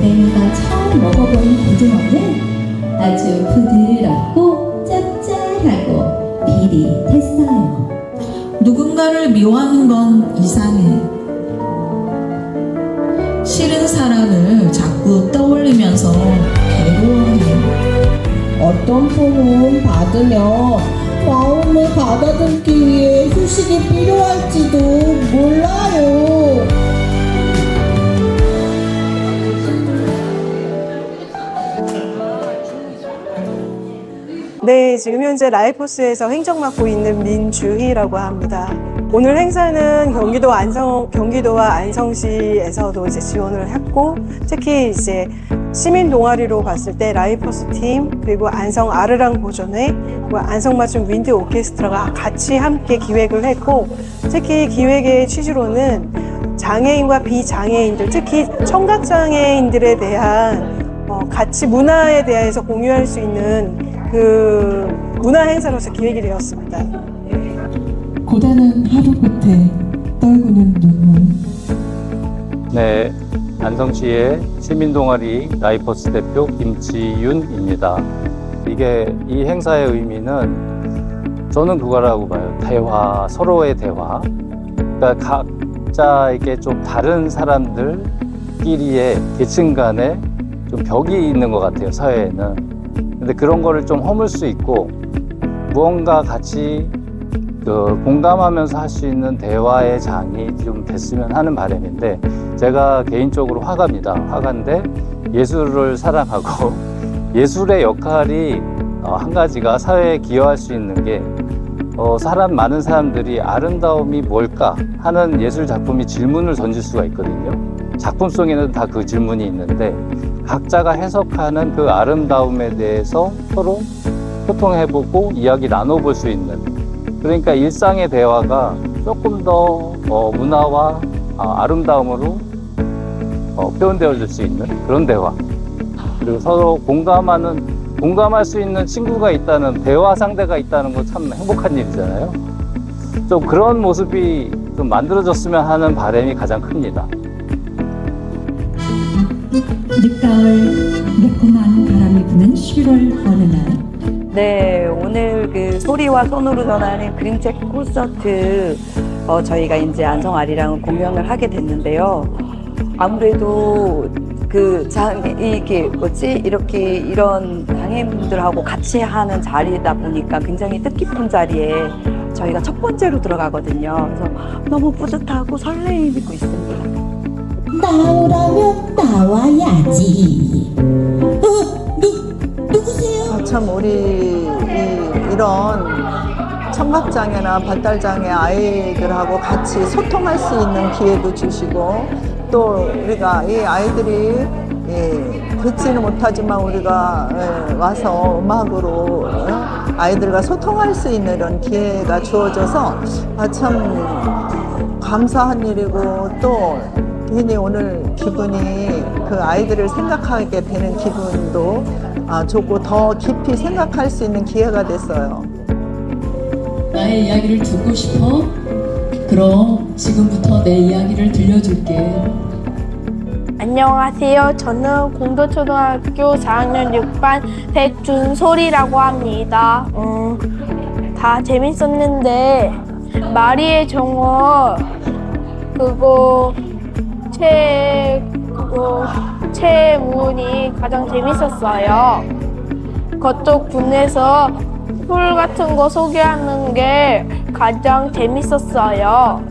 내가 처음 먹어본 고등어는 아주 부드럽고 짭짤하고 비릿했어요. 누군가를 미워하는 건 이상해. 싫은 사람을 자꾸 떠올리면서 괴로워해. 어떤 분은 받으며 마음을 가다듬기 위해 휴식이 필요할지도 몰라 지금 현재 라이포스에서 행정 맡고 있는 민주희라고 합니다. 오늘 행사는 경기도 안성, 경기도와 안성시에서도 이제 지원을 했고, 특히 이제 시민 동아리로 봤을 때 라이포스 팀, 그리고 안성 아르랑 보존회, 안성 맞춤 윈드 오케스트라가 같이 함께 기획을 했고, 특히 기획의 취지로는 장애인과 비장애인들, 특히 청각 장애인들에 대한 어, 같이 문화에 대해서 공유할 수 있는 그 문화 행사로서 기획이 되었습니다. 고단한 하루 끝에 떨구는 눈물. 네, 안성시의 시민동아리 라이퍼스 대표 김지윤입니다. 이게 이 행사의 의미는 저는 그거라고 봐요. 대화, 서로의 대화. 그러니까 각자에게 좀 다른 사람들끼리의 계층 간에 좀 벽이 있는 것 같아요, 사회에는. 근데 그런 거를 좀 허물 수 있고 무언가 같이 그 공감하면서 할 수 있는 대화의 장이 좀 됐으면 하는 바람인데 제가 개인적으로 화가입니다. 화가인데 예술을 사랑하고 예술의 역할이 어, 한 가지가 사회에 기여할 수 있는 게 어, 사람 많은 사람들이 아름다움이 뭘까 하는 예술 작품이 질문을 던질 수가 있거든요. 작품 속에는 다 그 질문이 있는데 각자가 해석하는 그 아름다움에 대해서 서로 소통해보고 이야기 나눠볼 수 있는 그러니까 일상의 대화가 조금 더 어, 문화와 아, 아름다움으로 어, 표현되어질 수 있는 그런 대화 그리고 서로 공감하는 공감할 수 있는 친구가 있다는 대화 상대가 있다는 건 참 행복한 일이잖아요. 좀 그런 모습이 좀 만들어졌으면 하는 바람이 가장 큽니다. 늦가을 매콤한 바람이 부는 11월 어느 날 네, 오늘 그 소리와 손으로 전하는 그림책 콘서트 어, 저희가 이제 안성 아리랑 공연을 하게 됐는데요. 아무래도 그 장, 이게 뭐지? 이렇게 이런 장애인분들하고 같이 하는 자리다 보니까 굉장히 뜻깊은 자리에 저희가 첫 번째로 들어가거든요. 그래서 너무 뿌듯하고 설레이고 있습니다. 나오라면 나와야지. 어, 누, 누구세요? 아, 참 우리 이, 이런 청각장애나 발달장애 아이들하고 같이 소통할 수 있는 기회도 주시고 또 우리가 이 아이들이 예, 듣지는 못하지만 우리가 예, 와서 음악으로 어, 아이들과 소통할 수 있는 이런 기회가 주어져서 아, 참 감사한 일이고 또 괜히 오늘 기분이 그 아이들을 생각하게 되는 기분도 아, 좋고 더 깊이 생각할 수 있는 기회가 됐어요. 나의 이야기를 듣고 싶어? 그럼 지금부터 내 이야기를 들려줄게. 안녕하세요. 저는 공도초등학교 4학년 6반 백준솔이라고 합니다. 음, 다 재밌었는데 마리의 정원 그거 책 그거 책문이 가장 재밌었어요. 그쪽 분에서 풀 같은 거 소개하는 게 가장 재밌었어요.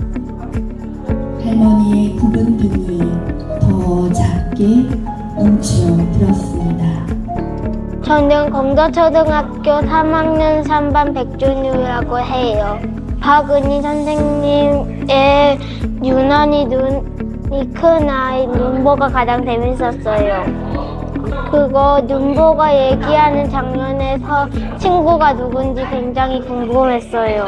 할머니의 굽은 등이 더 작게 뭉쳐 들었습니다. 저는 검도초등학교 3학년 3반 백준우라고 해요. 박은희 선생님의 유난히 눈 이큰 아이 눈보가 가장 재밌었어요. 그거 눈보가 얘기하는 장면에서 친구가 누군지 굉장히 궁금했어요.